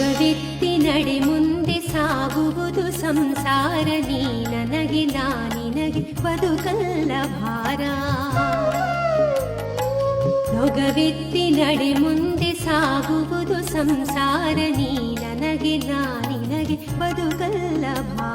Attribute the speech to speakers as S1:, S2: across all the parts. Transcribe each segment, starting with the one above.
S1: ಮೊಗವೆತ್ತಿ ನಡೆ ಮುಂದೆ ಸಾಗುವುದು ಸಂಸಾರ, ನೀ ನನಗೆ ನಾನಿನಗೆ ಬದುಕಲ್ಲ ಭಾರ. ಮೊಗವೆತ್ತಿ ನಡೆ ಮುಂದೆ ಸಾಗುವುದು ಸಂಸಾರ, ನೀ ನನಗೆ ನಾನಿನಗೆ ಬದುಕಲ್ಲ ಭಾರ.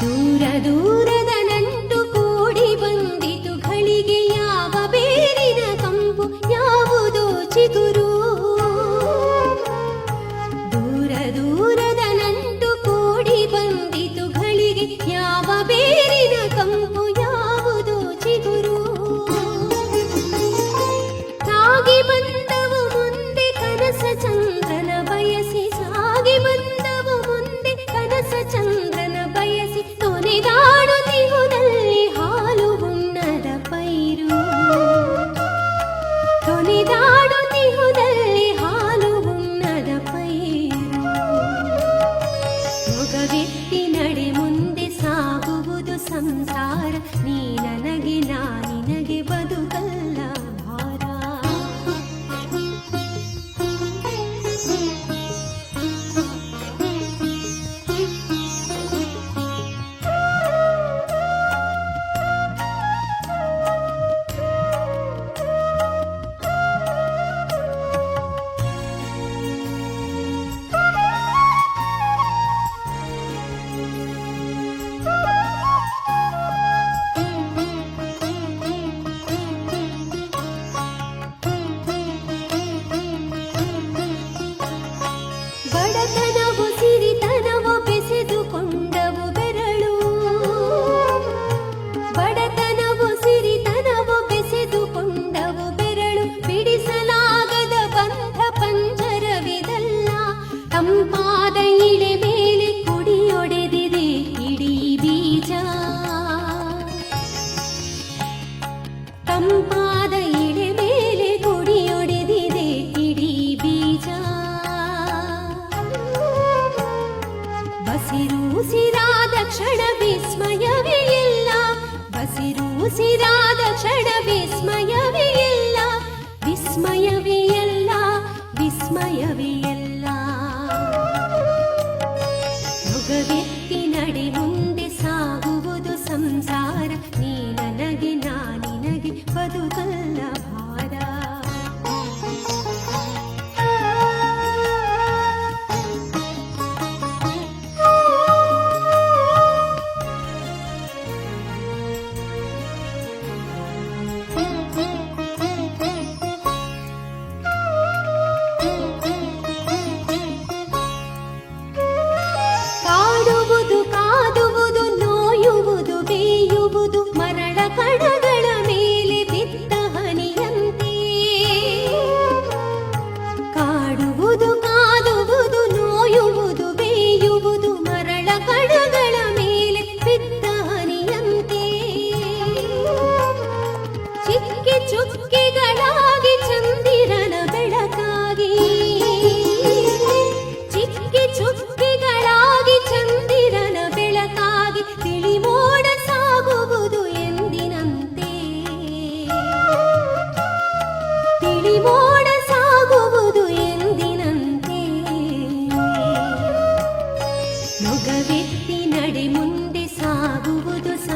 S1: ದೂರ ದೂರದ ನಂಟು ಕೂಡಿ ಬಂದಿತು ಘಳಿಗೆ ಯಾವ ಬೇರಿನ ಕಂಪು, ಯಾವುದೋ ಚಿಗುರು? ದೂರ ದೂರದ ನಂಟು ಕೂಡಿ ಬಂದಿತು ಘಳಿಗೆ ಯಾವ ಬೇರಿನ ಕಂಪು, ಯಾವುದೋ ಚಿಗುರು? ಸಾಗಿ ಕ್ಷಣ ವಿಸ್ಮಯವೇ ಇಲ್ಲ. ಬಸಿರೂಸಿರಾದ ಕ್ಷಣ ವಿಸ್ಮಯವೇ ಇಲ್ಲ. ವಿಸ್ಮಯವೇ ಎಲ್ಲ ವಿಸ್ಮಯವೇ ಎಲ್ಲ ಮೃಗವೆತ್ತಿ ನಡೆ ಮುಂದೆ ಸಾಗುವುದು ಸಂಸಾರ. ನೀ ನನಗೆ ನಾನಿನಗೆ ಬದುಕಲ್ಲ.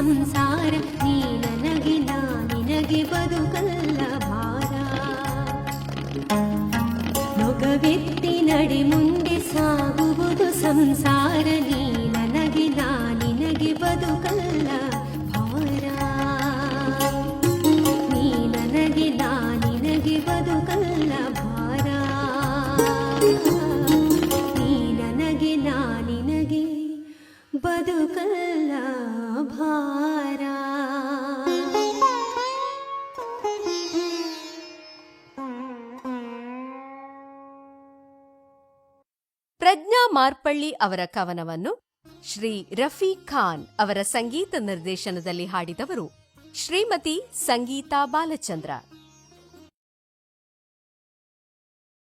S1: ಸಂಸಾರ, ನೀ ನನಗೆ, ನಾನಿನಗೆ ಬದುಕಲ್ಲ ಭಾರ. ಮೊಗವೆತ್ತಿ ನಡೆ ಮುಂದೆ ಸಾಗುವುದು ಸಂಸಾರ, ನೀ ನನಗೆ, ನಾನಿನಗೆ ಬದುಕಲ್ಲ ಭಾರ. ನೀ ನನಗೆ, ನಾನಿನಗೆ ಬದುಕಲ್ಲ ಭಾರ. ನೀ ನನಗೆ, ನಾನಿನಗೆ ಬದುಕಲ್ಲ
S2: ಮಾರ್ಪಳ್ಳಿ ಅವರ ಕವನವನ್ನು ಶ್ರೀ ರಫಿ ಖಾನ್ ಅವರ ಸಂಗೀತ ನಿರ್ದೇಶನದಲ್ಲಿ ಹಾಡಿದವರು ಶ್ರೀಮತಿ ಸಂಗೀತಾ ಬಾಲಚಂದ್ರ.